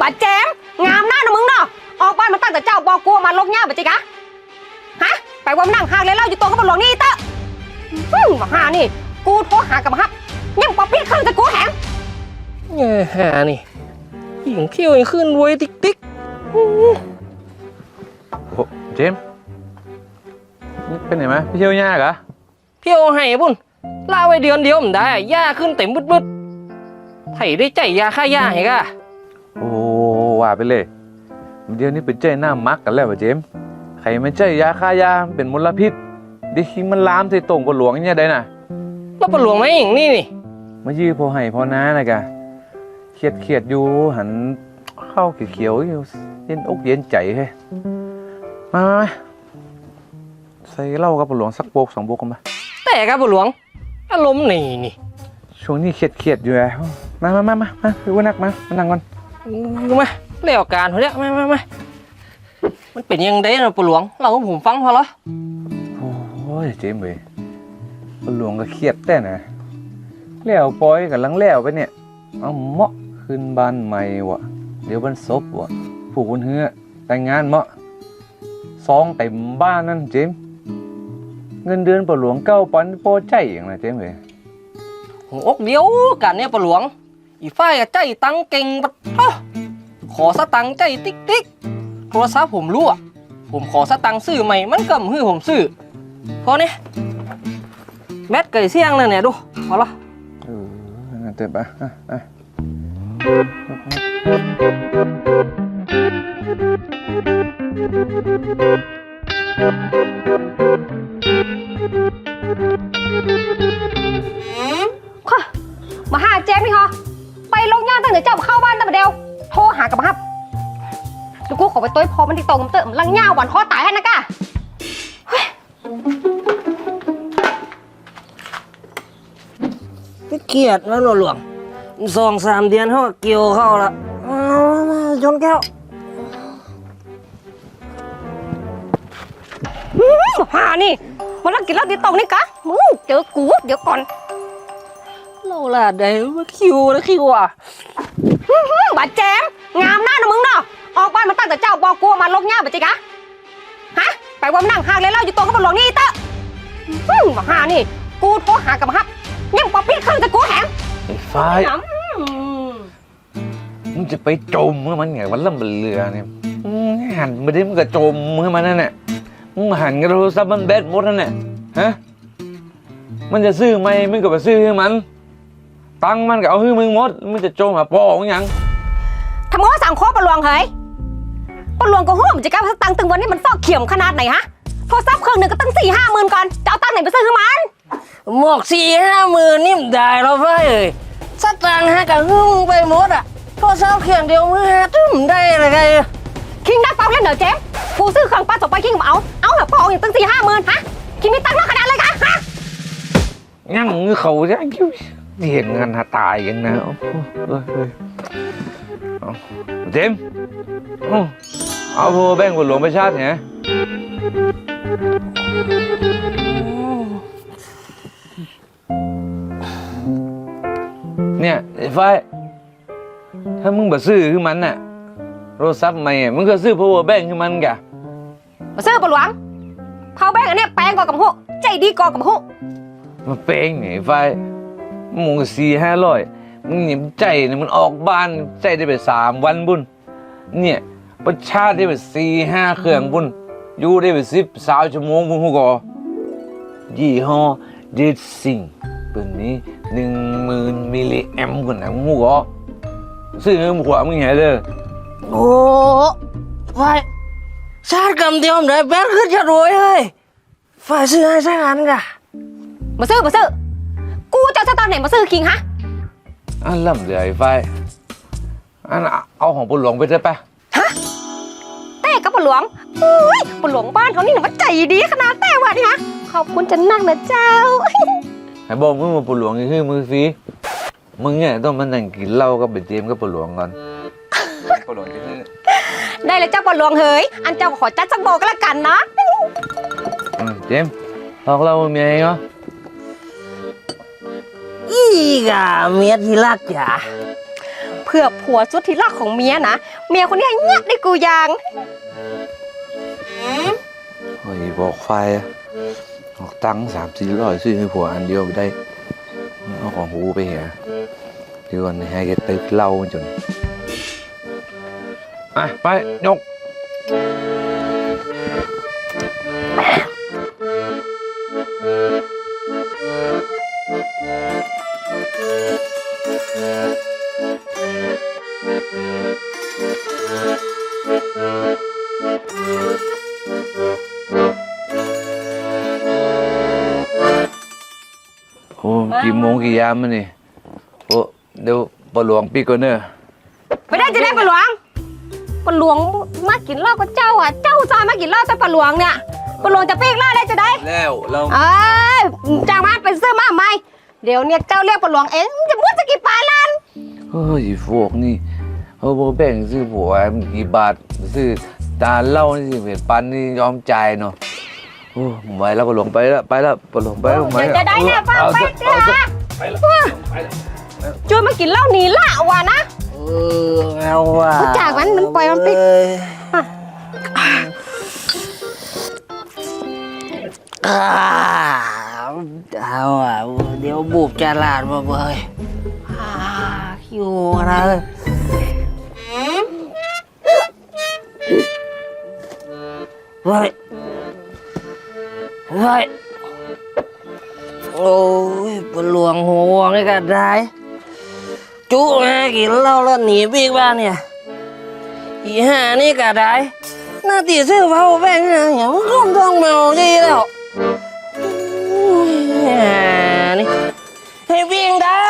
บาดแจมงามหน้านะมึงเนาะออกบ้านมาตั้งแต่เจ้าบอกกูมาลกหญ้าบัดจิกะฮะไปว่ามานั่งหากเลยเล่าอยู่ตัวกับหลวงนี่อีเตอะฮึ่มมาหานี่ กูโทรหากับมาฮับยังปอปิดเครื่องจะกูแหงเอ้ยหานี่หญิงเที่ยวยังขึ้นรวยติ๊กติ๊กโอ้เจมส์นี่เป็นไหนไหมไปเที่ยวยากเหรอเที่ยวให้พุ่นล่าไว้เดือนเดียวมันได้หญ้าขึ้นเต็มบึดบึดไถได้ใจยาฆ่าหญ้าให้กะโอ้ ว่าไปเลยเดี๋ยวนี้เป็นใจหน้ามักกันแล้ววะเจมส์ใครไม่ใจยาฆ่ายาเป็นมลพิษดิคิมันลามใส่ตรงกับหลวงเนี่ยได้น่ะแล้วปลาหลวงไหมหญิงนี่นี่มายื้อพอให้พอน้านะกะเครียดเครียดอยู่หันเข้าเขียวๆอยู่เย็นอกเย็นใจเฮ้ยมามามาใส่เหล้ากับหลวงสักโบกสองโบกกันมาแต่กับปลาหลวงอารมณ์นี่นี่ช่วงนี้เครียดเครียดๆอยู่ไงมามามามามาพี่ว่านักมามานั่งก่อน รู้ไหมเรื่องการเขาเนี่ยมามามามันเป็นยังไงนะปลาหลวง เราให้ผมฟังพอละโอ้ยเจมส์เว้ยหลวงก็เครียดแต่นะแล้วปล่อยกันลังแล้วไปเนี่ยเอาเหมาะขึ้นบ้านใหม่วะเดี๋ยววันศพวะผูกบนเฮือแต่งงานเหมาะซองเต็มบ้านนั่นเจมส์เงินเดือนปหลวงเก้าปันโปรใจอย่างไรเจมส์เว้ยหัวอกเดียวกันเนี่ยปลาหลวง อีฝ้ายอะใจตังเก่งบัดอ้อขอสตังค์ใจติ๊กติ๊กโทรศัพท์ผมรั่วผมขอสตังค์ซื้อใหม่ มันก็มือผมซื้อพอเนี่ยแมทไก่เสี่ยงเลยเนี่ยดูพอละเอองั้นเต็มปะอะอะค่ะมาหาแจมนี่ฮะไป ลกหญ้าตั้งแต่เจ้าเข้าบ้านตั้งแต่เดียวโทรหากับมาฮับเดี๋ยวกูขอไปต้วยพอมันติดตรงเติมลังหญ้าหวานพ่อตายให้นะกะเกลียดแล้วหลวงสองสามเดือนเขาก็เกี่ยวเข้าละเอามาชนแก้วหานี่มันรักกินเหล้าติดตรงนี่กะมึงเจอกู เดี๋ยวก่อน เราละได้มาคิวแล้วคิวอะอื้อบาดแจมงามหน้านะมึงเนาะออกบ้านมาตั้งแต่เจ้าบอกกูมาลกหญ้าบัดจิกะฮะไปว่ามานั่งหากเลยเล่าอยู่ตัวกับหลวงนี่อีเตอะฮึ่มมาหานี่ กูโทรหากับมาฮับยังปอปิดเครื่องจะกูแหงไอ้ฝ้ายน้ำมึงจะไปจมเมื่อมันไงวันล่ำบนเรือเนี่ยมึงหันไม่ได้มึงก็จมเมื่อมันนั่นแหละมึงหันกับโทรศัพท์มันแบตหมดนั่นแหละฮะมันจะซื้อไหมมึงก็ไปซื้อให้มัน ตังค์มันก็เอาให้มึงหมดมึงจะจมหาปอของหยังทำไมว่าสั่งข้อประลวงเฮ้ยประลวงก็ห่วงจะกล้าสตังค์ตึงวันนี้มันฟอกเขียมขนาดไหนฮะโทรศัพท์เครื่องหนึ่งก็ตั้งสี่ห้าหมื่นก่อนจะเอาตังค์ไหนไปซื้อให้มันหมวกสี่ห้าหมื่นนี่มันได้เราไฟเอ้ยสตางค์ฮะกับหึ่งไปหมดอะโทรศัพท์เขียงเดียวมือหาตึ้มได้อะไรกันคิงได้ฟังเล่นเหรอเจ๊กูซื้อเครื่องปั้นต่อไปคิงมาเอาเอาเหรอปองอย่างตั้งสี่ห้าหมื่นฮะคิงมีตังค์มากขนาดเลยคะฮะยังเขาจะคิว เห็นงานหาตายกันนะโอ้โหเอ้ยเอ้ยเอาเจมส์เอาเอาโพแบ่งค์บนหลวงประชาติเนี่ยเนี่ยไอ้ไฟถ้ามึงบ่ซื้อคือมันน่ะโทรศัพท์ใหม่อะมึงก็ซื้อ power bank คือมันกะ มาซื้อประหลวงเขาแบงค์อันเนี้ยแปลงกว่ากับหูใจดีกว่ากับหูมาเป้งเนี่ยไอ้ไฟ มึงก็สี่ห้าร้อยมึงนี่มันใจเนี่ยมันออกบ้านใจได้ไปสามวันบุญเนี่ยประชาติได้ไปสี่ห้าเครื่องบุญอยู่ได้ไปสิบสาวชั่วโมงบุญหูกอยี่ห้อเดดซิงตัวนี้หนึ่งหมื่นมิลลิแอมกันนะหูกอซื้อเงินหัวมึงเห็นเด้อโอ้ไฟชาติกรรมเดียวมันได้แบดขึ้นจะรวยเฮ้ยไฟซื้อให้สักอันกะมาซื้อมาซื้อ กูจะเอาสตางค์ไหนมาซื้อคิงฮะ อันล่ำเหลยไฟอันเอาของปุหลวงไปเถอะปะแต่กับประหลวงอุ้ยประหลวงบ้านเขานี่นะมันใจดีขนาดแต่ว่านี่ฮะ ขอบคุณจะนั่งนะเจ้าให้บอกมึงมาปุหลวงนี่คือมือฟีมึงเนี่ยต้องมานั่งกินเหล้ากับไปเตรียมกับปุหลวงก่อนปุหลวงจะคือได้เลยเจ้าประหลวงเฮ้ย อันเจ้าก็ขอจัดสักโบก็แล้วกันนะ อืมเจมส์ลอกเราเมียเนาะอี กะเมียที่รักจ๋าเเพื่อผัวสุดที่รักของเมียนะ เมียคนนี้เงียบได้กูยังเฮ้ยบอกไฟอะออกตังค์สามสี่ร้อยซื้อให้ผัวอันเดียวไม่ได้เอาของหูไปเหียเดี๋ยวก่อนให้แกตึกเหล่ามันจนอะไปยก โอ้กี่โมงกี่ยามมันนี่โอ้เดี๋ยวปลหลวงปีก่อนเนอะไม่ได้จะได้ปะหลวงปะหลวงมากินเหล้ากับเจ้าอะเจ้าซอยมากินเหล้าแต่ปะหลวงเนี่ยปะหลวงจะเป๊กเหล้าได้จะได้แล้วเราเอ้ยจ้างมาเป็นเสื้อมาใหม่เดี๋ยวเนี่ยเจ้าเรียกปะหลวงเองจะมุดจะกี่ปลายล้านเฮ้ยพวกนี่เขาบอกแบ่งซื้อผัวมันกี่บาทซื้อตาเหล่านี่สิเห็นปันนี่ยอมจ่ายเนาะ โอ้ผมไปแล้วปลหลวงไปแล้วไปแล้วปลหลวงไปแล้วผมไปเดี๋ยวจะได้เนี่ยฟังเอาไปเถอะเจ้าเอาเถอะชวนมากินเหล้าหนีละว่ะนะ เออเอาว่ะรู้จักมันมันปล่อยมันไปเยอ่าเอาอะเดี๋ยวบุบจะลาดมาเบยอ่าหิวนะเฮ้ยเฮ้ย ว้ยโอ้ยปลวงหัววงนี่ก็ได้จุแม่กินเหล้าแล้วหนีบิ๊กบ้านเนี่ยอีห่านี่ก็ได้หน้าตีซื้อเผาแป้งเนี่ยอย่างมันก็ต้องเมาดีแล้วอุ้ยห่านี่ให้วิ่งได้